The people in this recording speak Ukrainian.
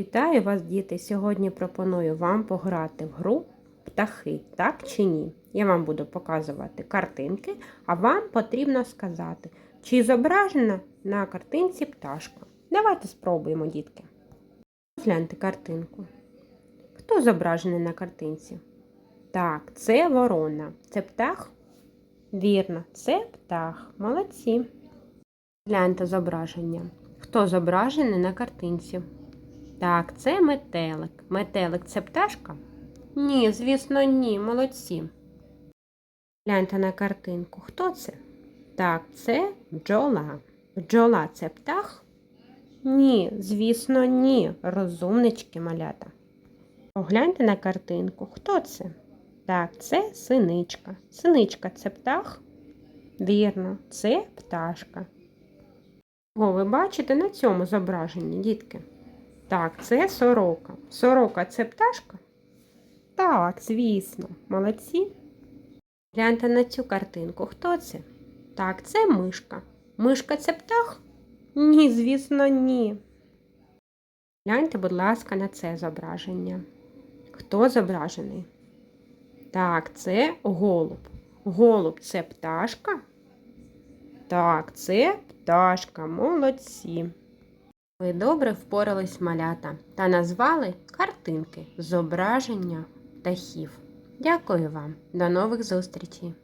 Вітаю вас, діти! Сьогодні пропоную вам пограти в гру птахи, так чи ні? Я вам буду показувати картинки, а вам потрібно сказати, чи зображена на картинці пташка. Давайте спробуємо, дітки. Гляньте картинку. Хто зображений на картинці? Так, це ворона. Це птах? Вірно, це птах. Молодці. Гляньте зображення. Хто зображений на картинці? Так, це метелик. Метелик це пташка? Ні, звісно, ні, молодці. Гляньте на картинку. Хто це? Так, це бджола. Бджола це птах? Ні, звісно, ні. Розумнички малята. Погляньте на картинку. Хто це? Так, це синичка. Синичка це птах? Вірно, це пташка. О, ви бачите на цьому зображенні, дітки? Так, це сорока. Сорока це пташка? Так, звісно, молодці. Гляньте на цю картинку. Хто це? Так, це мишка. Мишка це птах? Ні, звісно, ні. Гляньте, будь ласка, на це зображення. Хто зображений? Так, це голуб. Голуб це пташка? Так, це пташка. Молодці. Ви добре впорались малята та назвали картинки зображення птахів. Дякую вам. До нових зустрічей!